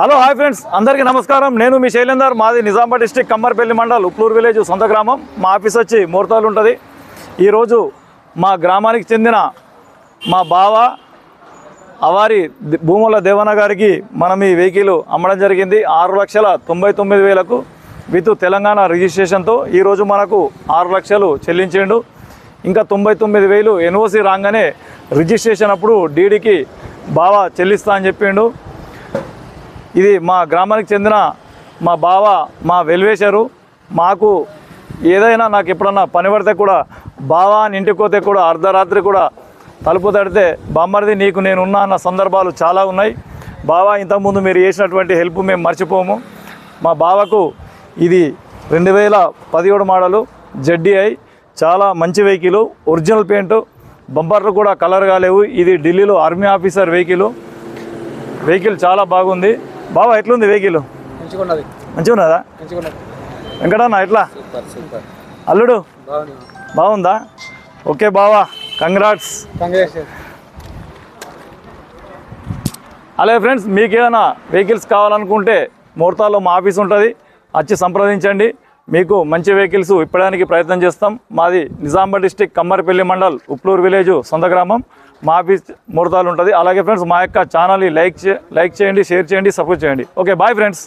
Hello hi friends. అందరికీ నమస్కారం. నేను మీ శైలేందర్. మాది నిజామాబాద్ డిస్టిక్ కమ్మర్పల్లి మండల్ ఉప్లూరు విలేజ్ సొంత గ్రామం. మా ఆఫీస్ వచ్చి మూర్తాలు ఉంటుంది. ఈరోజు మా గ్రామానికి చెందిన మా బావ అవారి భూముల దేవన గారికి మనం ఈ వెహికల్ అమ్మడం జరిగింది. ఆరు లక్షల తొంభై తొమ్మిది వేలకు విత్ తెలంగాణ రిజిస్ట్రేషన్తో ఈరోజు మనకు ఆరు లక్షలు చెల్లించిండు. ఇంకా తొంభై తొమ్మిది వేలు ఎన్ఓసి రాగానే రిజిస్ట్రేషన్ అప్పుడు డీడీకి బావ చెల్లిస్తా అని చెప్పిండు. ఇది మా గ్రామానికి చెందిన మా బావ మా వెల్వేషరు మాకు ఏదైనా నాకు ఎప్పుడన్నా పని పడితే కూడా బావా అని ఇంటికి పోతే కూడా అర్ధరాత్రి కూడా తలుపు తడితే బామ్మర్ది నీకు నేను ఉన్నా అన్న సందర్భాలు చాలా ఉన్నాయి. బావా ఇంతకుముందు మీరు చేసినటువంటి హెల్ప్ మేము మర్చిపోము. మా బావకు ఇది రెండు వేల పదిహేడు మోడలు జడ్డీఐ చాలా మంచి వెహికల్ ఒరిజినల్ పెయింట్ బంపర్లు కూడా కలర్ కాలేవు. ఇది ఢిల్లీలో ఆర్మీ ఆఫీసర్ వెహికల్. వెహికల్ చాలా బాగుంది. బావా ఎట్లుంది వెహికల్? మంచిగా ఉన్నది వెంకటన్న ఎట్లా? అల్లుడు? బాగుంది. ఓకే బావా కంగ్రాట్స్. అలాగే ఫ్రెండ్స్ మీకు ఏమైనా వెహికల్స్ కావాలనుకుంటే ముహూర్తాల్లో మా ఆఫీస్ ఉంటుంది. వచ్చి సంప్రదించండి. మీకు మంచి వెహికల్స్ ఇప్పడానికి ప్రయత్నం చేస్తాం. మాది నిజామాబాద్ డిస్టిక్ కమ్మరిపల్లి మండల్ ఉప్లూరు విలేజ్ సొంత గ్రామం. మా ఆఫీస్ ముహూర్తాలు ఉంటుంది. అలాగే ఫ్రెండ్స్ మా యొక్క ఛానల్ని లైక్ లైక్ చేయండి షేర్ చేయండి సపోర్ట్ చేయండి. Okay bye friends